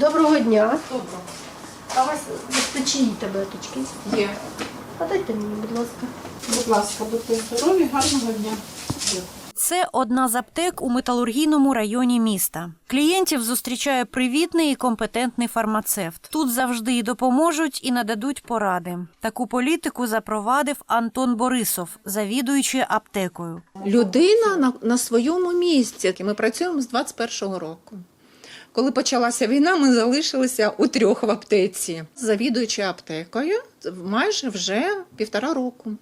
Доброго дня. Добре. А у вас чиї таблеточки? Є. А дайте мені, будь ласка. Будь ласка, будьте здорові, гарного дня. Це одна з аптек у металургійному районі міста. Клієнтів зустрічає привітний і компетентний фармацевт. Тут завжди і допоможуть, і нададуть поради. Таку політику запровадив Антон Борисов, завідуючий аптекою. Людина на, на своєму місці. Ми працюємо з 21-го року. Коли почалася війна, ми залишилися у трьох в аптеці. Завідуючи аптекою майже вже півтора року.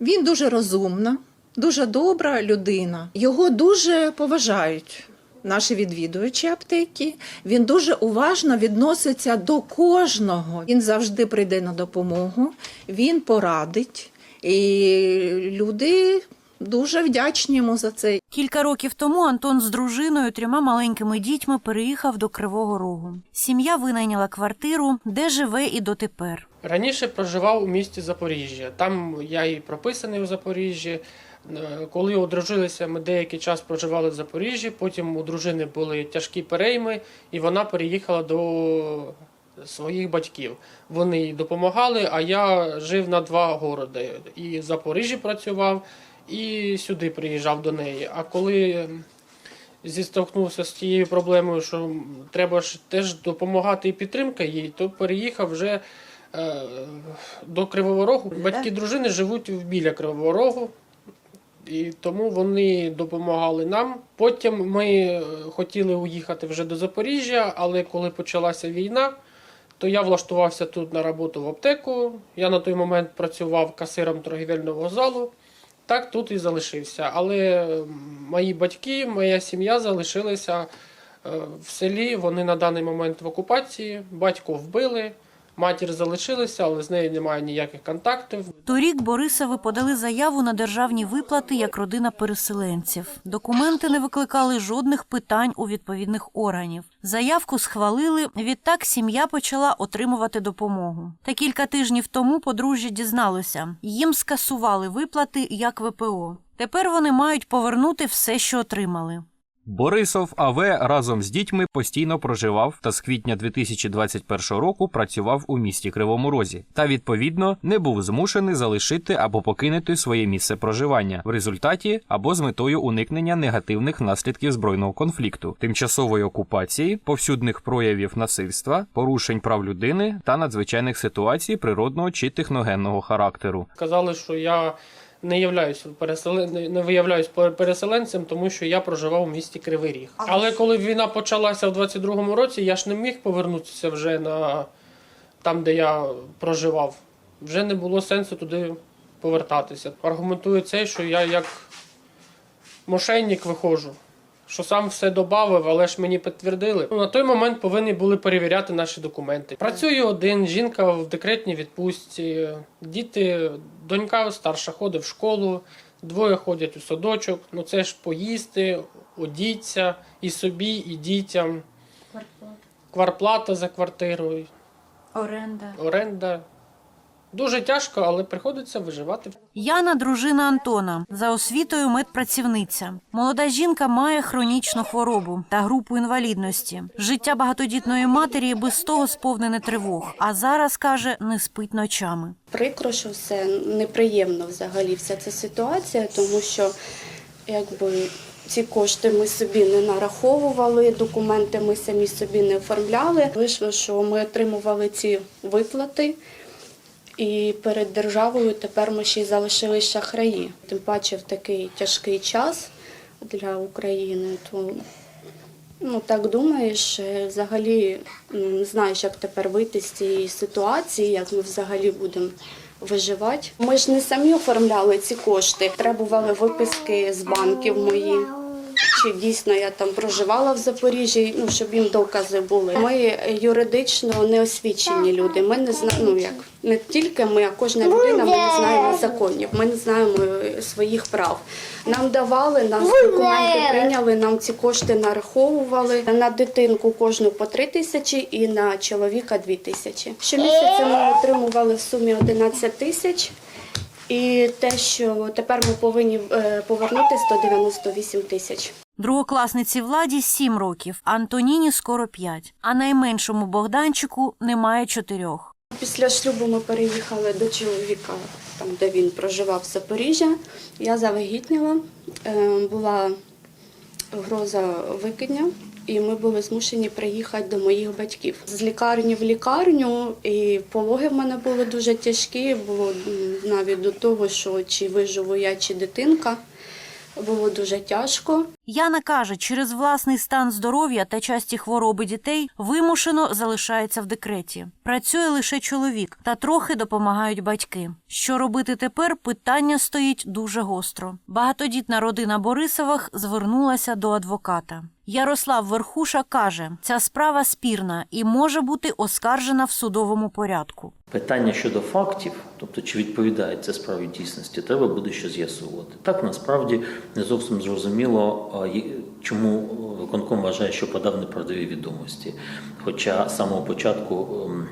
Він дуже розумна, дуже добра людина. Його дуже поважають. Наші відвідувачі аптеки, він дуже уважно відноситься до кожного. Він завжди прийде на допомогу, він порадить, і люди дуже вдячні йому за це. Кілька років тому Антон з дружиною, трьома маленькими дітьми переїхав до Кривого Рогу. Сім'я винайняла квартиру, де живе і дотепер. Раніше проживав у місті Запоріжжя. Там я і прописаний у Запоріжжі. Е, Коли одружилися, ми деякий час проживали в Запоріжжі. Потім у дружини були тяжкі перейми, і вона переїхала до своїх батьків. Вони їй допомагали, а я жив на два городи. І в Запоріжжі працював, і сюди приїжджав до неї. А коли зіштовхнувся з тією проблемою, що треба ж теж допомагати і підтримка їй, то переїхав вже е, до Кривого Рогу. Батьки дружини живуть біля Кривого Рогу. І тому вони допомагали нам. Потім ми е, хотіли уїхати вже до Запоріжжя, але коли почалася війна, то я влаштувався тут на роботу в аптеку. Я на той момент працював касиром торгівельного залу. Так тут і залишився. Але мої батьки, моя сім'я залишилися е, в селі. Вони на даний момент в окупації. Батько вбили, матір залишилася, але з нею немає ніяких контактів. Торік Борисови подали заяву на державні виплати як родина переселенців. Документи не викликали жодних питань у відповідних органів. Заявку схвалили. Відтак сім'я почала отримувати допомогу. Та кілька тижнів тому подружжя дізналося, їм скасували виплати як ВПО. Тепер вони мають повернути все, що отримали. Борисов АВ разом з дітьми постійно проживав та з квітня 2021 року працював у місті Кривому Розі та відповідно не був змушений залишити або покинути своє місце проживання в результаті або з метою уникнення негативних наслідків збройного конфлікту, тимчасової окупації, повсюдних проявів насильства, порушень прав людини та надзвичайних ситуацій природного чи техногенного характеру. Сказали, що я не являюсь переселен... не- виявляюсь переселенцем, тому що я проживав у місті Кривий Ріг. Але коли війна почалася в 22-му році, я ж не міг повернутися вже на там, де я проживав. Вже не було сенсу туди повертатися. Аргументую це, що я як мошенник виходжу. Що сам все додав, але ж мені підтвердили. Ну, на той момент повинні були перевіряти наші документи. Працюю один, жінка в декретній відпустці, діти, донька старша ходить в школу, двоє ходять у садочок. Ну це ж поїсти, одіться і собі, і дітям. Кварплата за квартирою, Оренда. оренда. Дуже тяжко, але приходиться виживати. Яна дружина Антона за освітою медпрацівниця. Молода жінка має хронічну хворобу та групу інвалідності. Життя багатодітної матері без того сповнене тривог. А зараз каже, не спить ночами. Прикро, що все неприємно взагалі вся ця ситуація, тому що якби ці кошти ми собі не нараховували, документи ми самі собі не оформляли. Вийшло, що ми отримували ці виплати. І перед державою тепер ми ще й залишились шахраї. Тим паче в такий тяжкий час для України. То ну так думаєш, е, взагалі не знаєш, як тепер вийти з цієї ситуації, як ми взагалі будемо виживати. Ми ж не самі оформляли ці кошти, требували виписки з банків мої. Чи дійсно я там проживала в Запоріжжі, ну щоб їм докази були. Ми юридично не освічені люди. Ми не знаємо, ну як не тільки ми, а кожна людина. Ми не знаємо законів. Ми не знаємо е, своїх прав. Нам давали, нас документи прийняли, нам ці кошти нараховували на дитинку кожну по три тисячі і на чоловіка дві тисячі. Щомісяця ми отримували в сумі 11 тисяч. І те, що тепер ми повинні е, повернути 198 тисяч. Другокласниці владі 7 років, Антоніні скоро 5, а найменшому Богданчику немає чотирьох. Після шлюбу ми переїхали до чоловіка, там де він проживав в Запоріжжя. Я завагітніла, е, була гроза викидня, і ми були змушені приїхати до моїх батьків. З лікарні в лікарню, і пологи в мене були дуже тяжкі. Було навіть до того, що чи виживу я, чи дитинка. Було дуже тяжко. Яна каже, через власний стан здоров'я та часті хвороби дітей вимушено залишається в декреті. Працює лише чоловік та трохи допомагають батьки. Що робити тепер? Питання стоїть дуже гостро. Багатодітна родина Борисових звернулася до адвоката. Ярослав Верхуша каже, ця справа спірна і може бути оскаржена в судовому порядку. Питання щодо фактів, тобто чи відповідає це справі дійсності, треба буде ще з'ясувати. Так насправді не зовсім зрозуміло, чому виконком вважає, що подав неправдиві відомості. Хоча з самого початку. ем,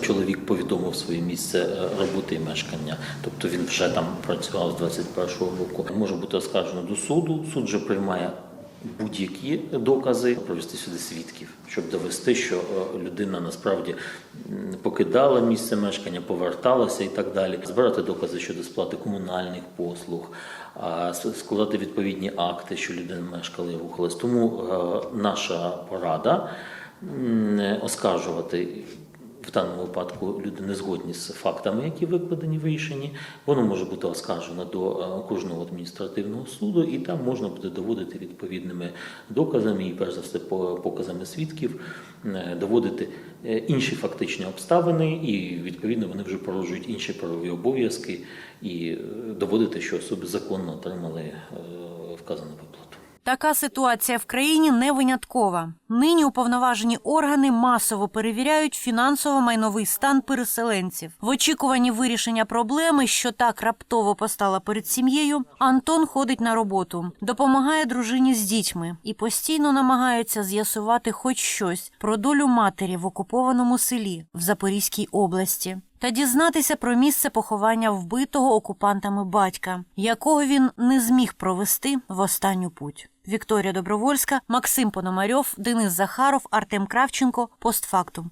Чоловік повідомив своє місце е, роботи і мешкання, тобто він вже там працював з 21-го року. Може бути оскаржено до суду. Суд же приймає будь-які докази, провести сюди свідків, щоб довести, що е, людина насправді покидала місце мешкання, поверталася і так далі. Збирати докази щодо сплати комунальних послуг, складати відповідні акти, що людина мешкала і рухалась. Тому е, наша порада оскаржувати в даному випадку люди не згодні з фактами, які викладені в рішенні, воно може бути оскаржено до е, окружного адміністративного суду, і там можна буде доводити відповідними доказами і, перш за все, показами свідків, е, доводити е, інші фактичні обставини, і відповідно вони вже породжують інші правові обов'язки і доводити, що особи законно отримали вказану виплату. Така ситуація в країні не виняткова. Нині уповноважені органи масово перевіряють фінансово-майновий стан переселенців. В очікуванні вирішення проблеми, що так раптово постала перед сім'єю, Антон ходить на роботу, допомагає дружині з дітьми і постійно намагається з'ясувати хоч щось про долю матері в окупованому селі в Запорізькій області. Та дізнатися про місце поховання вбитого окупантами батька, якого він не зміг провести в останню путь. Вікторія Добровольська, Максим Пономарьов, Денис Захаров, Артем Кравченко. Постфактум.